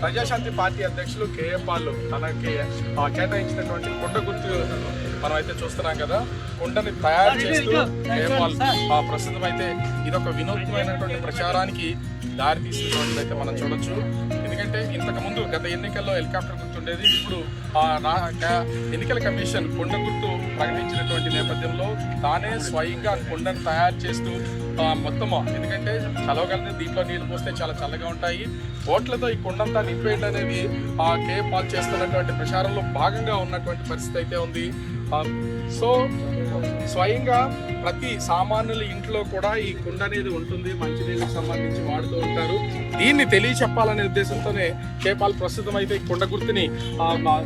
Praja Shanti party అధ్యక్షులు K A Paul తనకి ఆ, కేటాయించినటువంటి కొండ గుర్తు మనం అయితే చూస్తున్నాం కదా. కొండని తయారు చేస్తూ కేఏ పాల్ ఆ, ప్రస్తుతం అయితే ఇదొక వినూత్నమైనటువంటి ప్రచారానికి దారి తీస్తున్నట్టు అయితే మనం చూడొచ్చు. ఎందుకంటే ఇంతకు ముందు గత ఎన్నికల్లో హెలికాప్టర్ ఉండేది. ఇప్పుడు ఆ ఎన్నికల కమిషన్ కొండ గుర్తు ప్రకటించినటువంటి నేపథ్యంలో తానే స్వయంగా కొండను తయారు చేస్తూ మొత్తము ఎందుకంటే చలవగలిగితే దీంట్లో నీళ్ళు పోస్తే చాలా చల్లగా ఉంటాయి. ఓట్లతో ఈ కొండంతా నింపేయడం అనేది ఆ కే పాల్ చేస్తున్నటువంటి ప్రచారంలో భాగంగా ఉన్నటువంటి పరిస్థితి అయితే ఉంది. Um, సో స్వయంగా ప్రతి సామాన్యుల ఇంట్లో కూడా ఈ కుండ అనేది ఉంటుంది. మంచినీళ్ళకి సంబంధించి వాడుతూ ఉంటారు. దీన్ని తెలియచెప్పాలనే ఉద్దేశంతోనే చేపాల్ ప్రస్తుతం అయితే ఈ కుండ గుర్తుని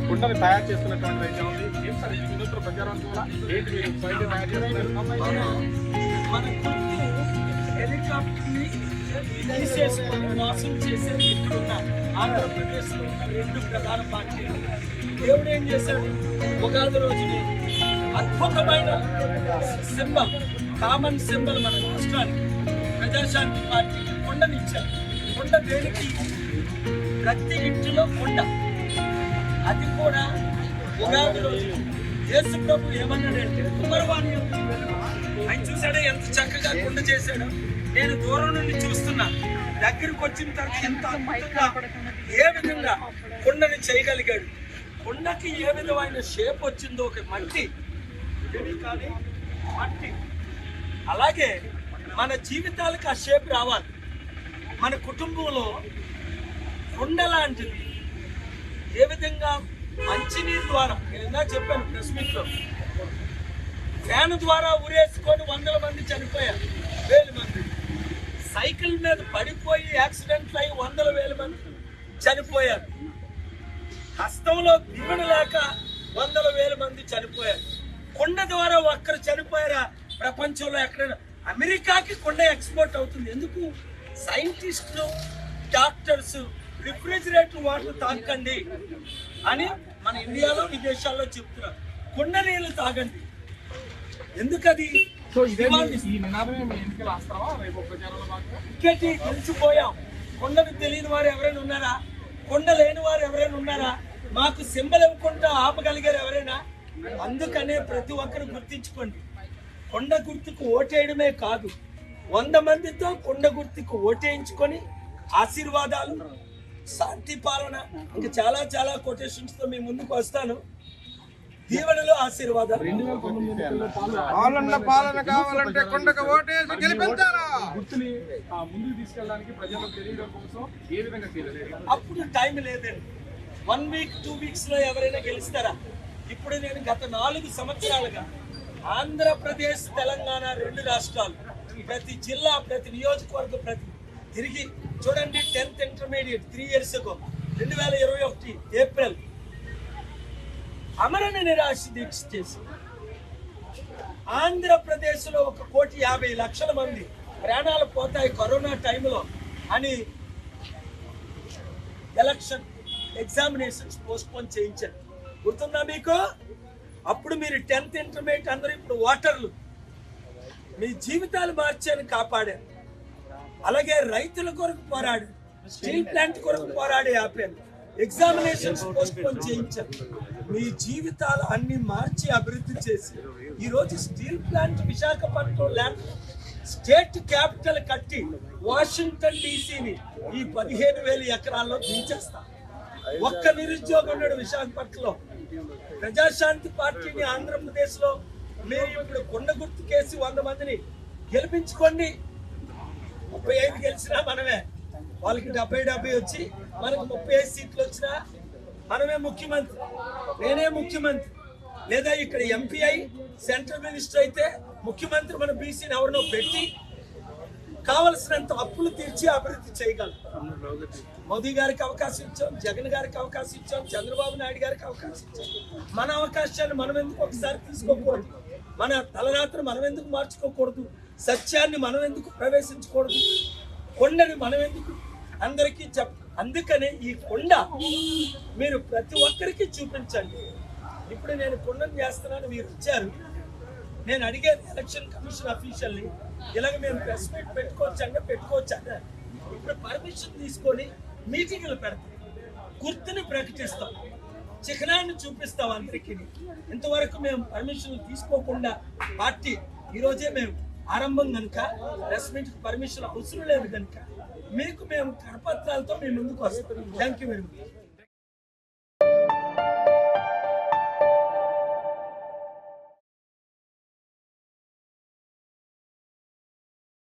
కుండని తయారు చేస్తున్నటువంటి అయితే ఉంది. ఏం సార్ ఇది వినూత్న ప్రచారం ఏంటి మీరు తయారు చేస్తున్నారు? తీసేసుకొని మోసం చేసే వ్యక్తులు ఆంధ్రప్రదేశ్లో ఉన్న రెండు ప్రధాన పార్టీలు. దేవుడు ఏం చేశాడు? ఉగాది రోజుని అద్భుతమైన సింబల్ కామన్ సింబల్ మన రాష్ట్రానికి ప్రజాశాంతి పార్టీ కొండనిచ్చారు కొండ దేనికి? ప్రతి ఇంటిలో కొండ. అది కూడా ఉగాది రోజు. యేసు ప్రభు ఏమన్నాడంటే కుమరవాణి ఆయన చూసాడా ఎంత చక్కగా కొండ చేశాడు? నేను దూరం నుండి చూస్తున్నా. దగ్గరికి వచ్చిన తర్వాత ఎంత అద్భుతంగా ఏ విధంగా కుండని చేయగలిగాడు. కుండకి ఏ విధమైన షేప్ వచ్చిందో ఒక మట్టి. కానీ మట్టి. అలాగే మన జీవితాలకు ఆ షేప్ రావాలి. మన కుటుంబంలో కుండ లాంటిది ఏ విధంగా మంచినీరు ద్వారా నేను ఇందాక చెప్పాను ప్రెస్ మీట్లో ఫ్యాన్ ద్వారా ఉరేసుకొని వందల మంది చనిపోయారు. సైకిల్ మీద పడిపోయి యాక్సిడెంట్లు అయి వందల వేల మంది చనిపోయారు. హస్తంలో దిగుడు లేక వందల వేల మంది చనిపోయారు. కొండ ద్వారా ఒక్కరు చనిపోయారా? ప్రపంచంలో ఎక్కడైనా అమెరికాకి కొండ ఎక్స్పోర్ట్ అవుతుంది. ఎందుకు? సైంటిస్టులు డాక్టర్స్ రిఫ్రిజిరేటర్ వాటర్ తాకండి అని మన ఇండియాలో విదేశాల్లో చెప్తున్నారు. కొండ నీళ్ళు తాగండి. ఎందుకది? సో ఇదే ఇవాళ ఈ నినాదమే మీ ఎన్నికలు వస్తావా రేపు ప్రచారంలో భాగంగా ఇంకేంటి గెలిచిపోయాం కొండను తెలియని వారు ఎవరైనా ఉన్నారా? కొండ లేని వారు ఎవరైనా ఉన్నారా? మాకు సింబల్ ఇవ్వకుండా ఆపగలిగారు ఎవరైనా? అందుకనే ప్రతి ఒక్కరు గుర్తించుకోండి. కొండ గుర్తుకు ఓటేయడమే కాదు వంద మందితో కొండ గుర్తుకు ఓటేయించుకొని ఆశీర్వాదాలు శాంతి పాలన. ఇంకా చాలా చాలా కొటేషన్స్తో మీ ముందుకు వస్తాను. దీవెనలు ఆశీర్వాదాలు. పాలన పాలన కావాలంటే కొండకు ఓటేసి గెలిపించారా గుర్తుని ఆ, ముందుకు తీసుకెళ్ళడానికి ప్రజలకు తెలియడం కోసం ఏ విధంగా చేయలేదు? అప్పుడు టైం లేదండి. వన్ వీక్ టూ వీక్స్లో ఎవరైనా గెలుస్తారా? ఇప్పుడు నేను గత నాలుగు సంవత్సరాలుగా ఆంధ్రప్రదేశ్ తెలంగాణ రెండు రాష్ట్రాలు ప్రతి జిల్లా ప్రతి నియోజకవర్గం ప్రతి తిరిగి చూడండి టెన్త్ ఇంటర్మీడియట్ త్రీ ఇయర్స్ రెండు వేల ఇరవై ఒకటి ఏప్రిల్ అమరణ నిరాశ దీక్ష చేసి ఆంధ్రప్రదేశ్లో ఒక కోటి యాభై లక్షల మంది ప్రాణాలు పోతాయి కరోనా టైంలో అని ఎలక్షన్ ఎగ్జామినేషన్స్ పోస్ట్పోన్ చేయించారు. గుర్తుందా మీకు? అప్పుడు మీరు టెన్త్ ఇంటర్మీడియట్ అందరూ ఇప్పుడు ఓటర్లు. మీ జీవితాలు మార్చాను కాపాడారు అలాగే రైతుల కొరకు పోరాడు స్టీల్ ప్లాంట్ కొరకు పోరాడే ఆపారు ఎగ్జామినేషన్స్ పోస్ట్పోన్ చేయించారు మీ జీవితాలు అన్ని మార్చి అభివృద్ధి చేసి ఈరోజు steel plant Visakhapatnam land state capital కట్టి వాషింగ్టన్ డీసీని ఈ పదిహేను వేల ఎకరాల్లో దించేస్తా. ఒక్క నిరుద్యోగం ఉన్నాడు విశాఖపట్నంలో. ప్రజాశాంతి పార్టీని ఆంధ్రప్రదేశ్లో మేము మీరు ఇప్పుడు కొండ గుర్తు కేసి వంద మందిని గెలిపించుకోండి. ముప్పై ఐదు గెలిచినా మనమే. వాళ్ళకి డెబ్బై డెబ్బై వచ్చి మనకు ముప్పై ఐదు సీట్లు వచ్చినా మనమే ముఖ్యమంత్రి. నేనే ముఖ్యమంత్రి. లేదా ఇక్కడ ఎంపీ అయి సెంట్రల్ మినిస్టర్ అయితే ముఖ్యమంత్రి మన బీసీని ఎవరినో పెట్టి కావలసినంత అప్పులు తీర్చి అభివృద్ధి చేయగలం. మోదీ గారికి అవకాశం ఇచ్చాం జగన్ గారికి అవకాశం ఇచ్చాం చంద్రబాబు నాయుడు గారికి అవకాశం ఇచ్చాం. మన అవకాశాన్ని మనం ఎందుకు ఒకసారి తీసుకోకూడదు? మన తలరాత్రి మనం ఎందుకు మార్చుకోకూడదు? సత్యాన్ని మనం ఎందుకు ప్రవేశించకూడదు? కొండని మనం ఎందుకు అందరికీ చెప్ అందుకనే ఈ కొండ మీరు ప్రతి ఒక్కరికి చూపించండి. ఇప్పుడు నేను కొండను చేస్తున్నాను మీరు వచ్చారు. నేను అడిగేది ఎలక్షన్ కమిషన్ అఫీషియల్ని ఇలాగ మేము ప్రెస్ మీట్ పెట్టుకోవచ్చు అంటే పెట్టుకోవచ్చు అంటే ఇప్పుడు పర్మిషన్ తీసుకొని మీటింగ్లు పెడతాం. గుర్తుని ప్రకటిస్తాం. చిహ్నాన్ని చూపిస్తాం అందరికీ. ఇంతవరకు మేము పర్మిషన్ తీసుకోకుండా పార్టీ ఈరోజే మేము ఆరంభం కనుక ప్రెస్ పర్మిషన్ అవసరం లేదు కనుక మీకు మేము కరపత్రాలతో మీ ముందుకు వస్తాం. Thank you very much